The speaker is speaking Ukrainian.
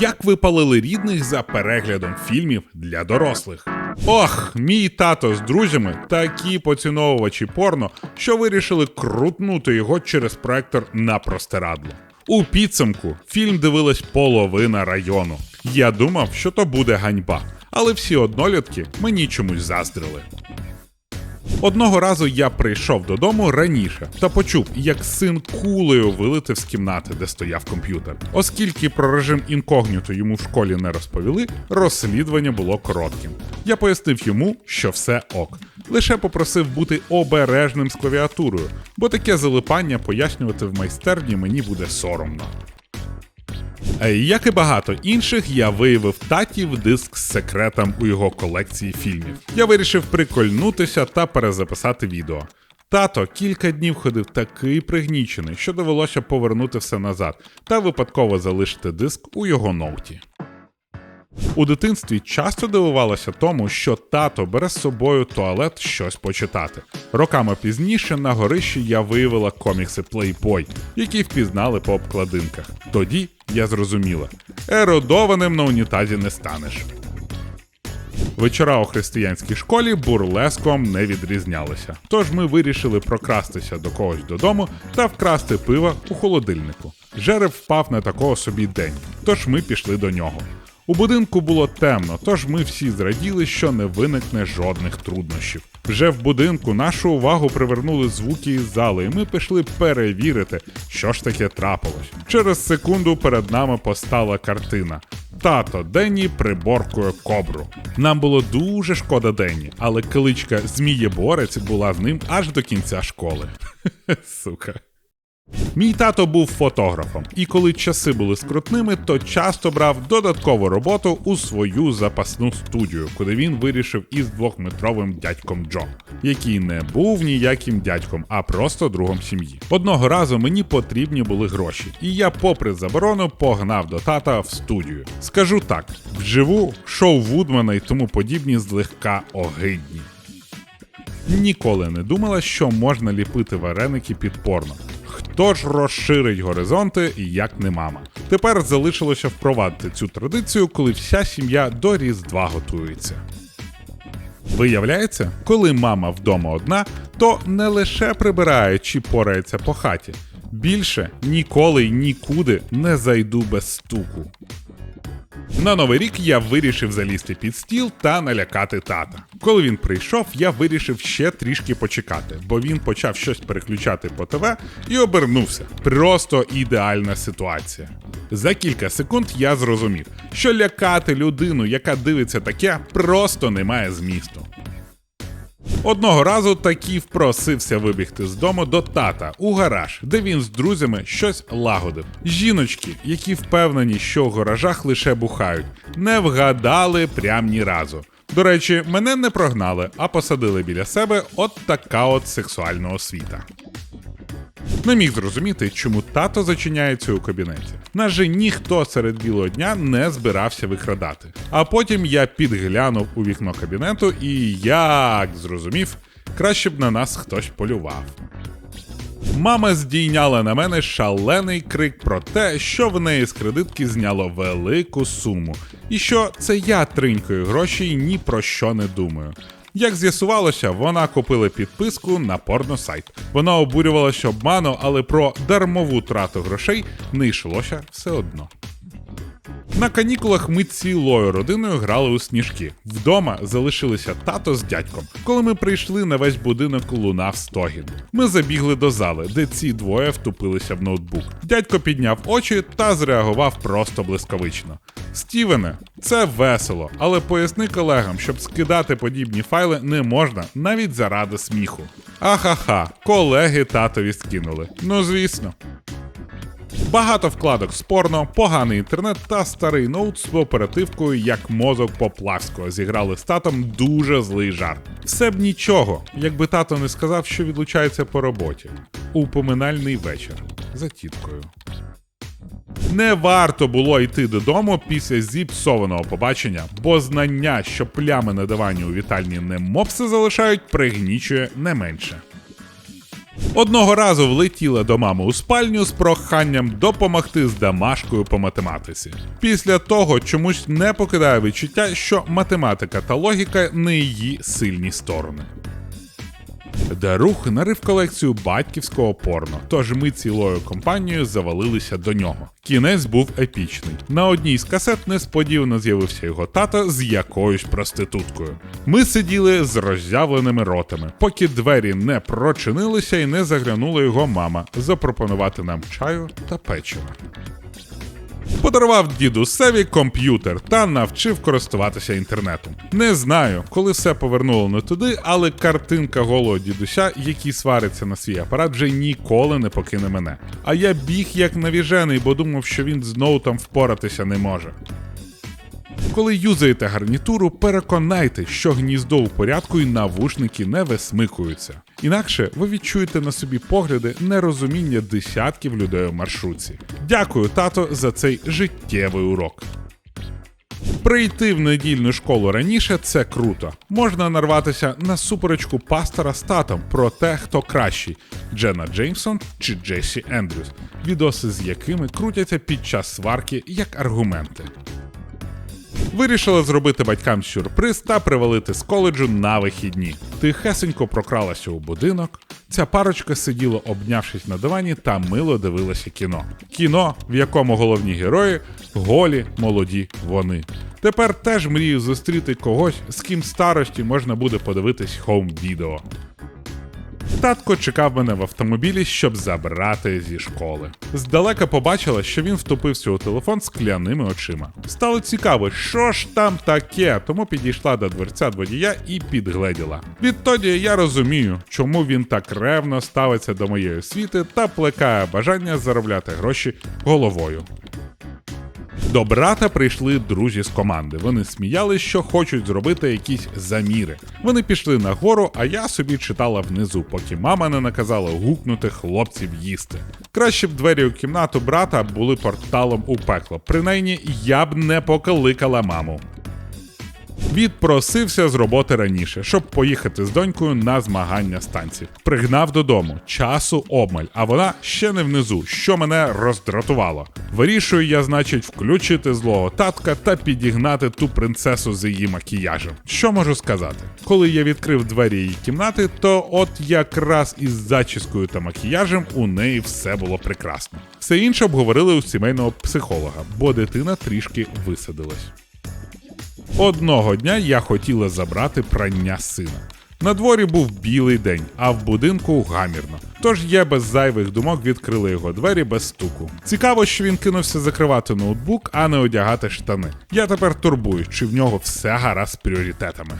Як ви палили рідних за переглядом фільмів для дорослих? Ох, мій тато з друзями такі поціновувачі порно, що вирішили крутнути його через проектор на простирадло. У підсумку фільм дивилась половина району. Я думав, що то буде ганьба, але всі однолітки мені чомусь заздрили. Одного разу я прийшов додому раніше та почув, як син кулею вилетив з кімнати, де стояв комп'ютер. Оскільки про режим інкогніто йому в школі не розповіли, розслідування було коротким. Я пояснив йому, що все ок. Лише попросив бути обережним з клавіатурою, бо таке залипання пояснювати в майстерні мені буде соромно. Е, Як і багато інших, я виявив татів диск з секретом у його колекції фільмів. Я вирішив прикольнутися та перезаписати відео. Тато кілька днів ходив такий пригнічений, що довелося повернути все назад та випадково залишити диск у його ноуті. У дитинстві часто дивувалося тому, що тато бере з собою туалет щось почитати. Роками пізніше на горищі я виявила комікси Playboy, які впізнали по обкладинках. Тоді я зрозуміла, еродованим на унітазі не станеш. Вечора у християнській школі бурлеском не відрізнялися. Тож ми вирішили прокрастися до когось додому та вкрасти пива у холодильнику. Жереб впав на такого собі день, тож ми пішли до нього. У будинку було темно, тож ми всі зраділи, що не виникне жодних труднощів. Вже в будинку нашу увагу привернули звуки із зали, і ми пішли перевірити, що ж таке трапилось. Через секунду перед нами постала картина. Тато Денні приборкує кобру. Нам було дуже шкода Денні, але кличка Змієборець була з ним аж до кінця школи. Сука. Мій тато був фотографом, і коли часи були скрутними, то часто брав додаткову роботу у свою запасну студію, куди він вирішив із двохметровим дядьком Джо, який не був ніяким дядьком, а просто другом сім'ї. Одного разу мені потрібні були гроші, і я, попри заборону, погнав до тата в студію. Скажу так: вживу шоу Вудмана і тому подібні злегка огидні. Ніколи не думала, що можна ліпити вареники під порно. Хто ж розширить горизонти, як не мама? Тепер залишилося впровадити цю традицію, коли вся сім'я до Різдва готується. Виявляється, коли мама вдома одна, то не лише прибирає чи порається по хаті. Більше ніколи й нікуди не зайду без стуку. На новий рік я вирішив залізти під стіл та налякати тата. Коли він прийшов, я вирішив ще трішки почекати, бо він почав щось переключати по ТВ і обернувся. Просто ідеальна ситуація. За кілька секунд я зрозумів, що лякати людину, яка дивиться таке, просто немає змісту. Одного разу таків впросився вибігти з дому до тата у гараж, де він з друзями щось лагодив. Жіночки, які впевнені, що в гаражах лише бухають, не вгадали прям ні разу. До речі, мене не прогнали, а посадили біля себе от така от сексуальна освіта. Не міг зрозуміти, чому тато зачиняється у кабінеті. Нас же ніхто серед білого дня не збирався викрадати. А потім я підглянув у вікно кабінету і як зрозумів, краще б на нас хтось полював. Мама здійняла на мене шалений крик про те, що в неї з кредитки зняло велику суму, і що це я тринькаю гроші ні про що не думаю. Як з'ясувалося, вона купила підписку на порносайт. Вона обурювалася обману, але про дармову трату грошей не йшлося все одно. На канікулах ми цілою родиною грали у сніжки. Вдома залишилися тато з дядьком. Коли ми прийшли, на весь будинок лунав стогін. Ми забігли до зали, де ці двоє втупилися в ноутбук. Дядько підняв очі та зреагував просто блискавично. Стівене, це весело, але поясни колегам, щоб скидати подібні файли не можна навіть заради сміху. Ахаха, колеги татові скинули. Ну звісно. Багато вкладок спорно, поганий інтернет та старий ноут з оперативкою як мозок Поплавського зіграли з татом дуже злий жарт. Все б нічого, якби тато не сказав, що відлучається по роботі. У поминальний вечір за тіткою. Не варто було йти додому після зіпсованого побачення, бо знання, що плями на дивані у вітальні не мопси залишають, пригнічує не менше. Одного разу влетіла до мами у спальню з проханням допомогти з домашкою по математиці. Після того чомусь не покидає відчуття, що математика та логіка не її сильні сторони. Дарух нарив колекцію батьківського порно, тож ми цілою компанією завалилися до нього. Кінець був епічний. На одній з касет несподівано з'явився його тато з якоюсь проституткою. Ми сиділи з роззявленими ротами, поки двері не прочинилися і не заглянула його мама запропонувати нам чаю та печива. Подарував дідусеві комп'ютер та навчив користуватися інтернетом. Не знаю, коли все повернуло не туди, але картинка голого дідуся, який свариться на свій апарат, вже ніколи не покине мене. А я біг як навіжений, бо думав, що він з ноутом впоратися не може. Коли юзаєте гарнітуру, переконайте, що гніздо у порядку і навушники не висмикуються. Інакше ви відчуєте на собі погляди нерозуміння десятків людей у маршрутці. Дякую, тато, за цей життєвий урок. Прийти в недільну школу раніше це круто. Можна нарватися на суперечку пастора з татом про те, хто кращий Джена Джеймсон чи Джесі Ендрюс, відоси з якими крутяться під час сварки як аргументи. Вирішила зробити батькам сюрприз та привалити з коледжу на вихідні. Тихесенько прокралася у будинок. Ця парочка сиділа, обнявшись на дивані, та мило дивилася кіно. Кіно, в якому головні герої голі, молоді вони. Тепер теж мрію зустріти когось, з ким старості можна буде подивитись хоум-відео. Татко чекав мене в автомобілі, щоб забрати зі школи. Здалека побачила, що він втопився у телефон скляними очима. Стало цікаво, що ж там таке, тому підійшла до дверця водія і підгледіла. Відтоді я розумію, чому він так ревно ставиться до моєї освіти та плекає бажання заробляти гроші головою. До брата прийшли друзі з команди. Вони сміялись, що хочуть зробити якісь заміри. Вони пішли нагору, а я собі читала внизу, поки мама не наказала гукнути хлопців їсти. Краще б двері у кімнату брата були порталом у пекло. Принаймні, я б не покаликала маму. Відпросився з роботи раніше, щоб поїхати з донькою на змагання станції. Пригнав додому, часу обмаль, а вона ще не внизу, що мене роздратувало. Вирішую я, значить, включити злого татка та підігнати ту принцесу з її макіяжем. Що можу сказати? Коли я відкрив двері її кімнати, то от якраз із зачіскою та макіяжем у неї все було прекрасно. Все інше обговорили у сімейного психолога, бо дитина трішки висадилась. Одного дня я хотіла забрати прання сина. На дворі був білий день, а в будинку гамірно. Тож я без зайвих думок відкрила його двері без стуку. Цікаво, що він кинувся закривати ноутбук, а не одягати штани. Я тепер турбую, чи в нього все гаразд з пріоритетами.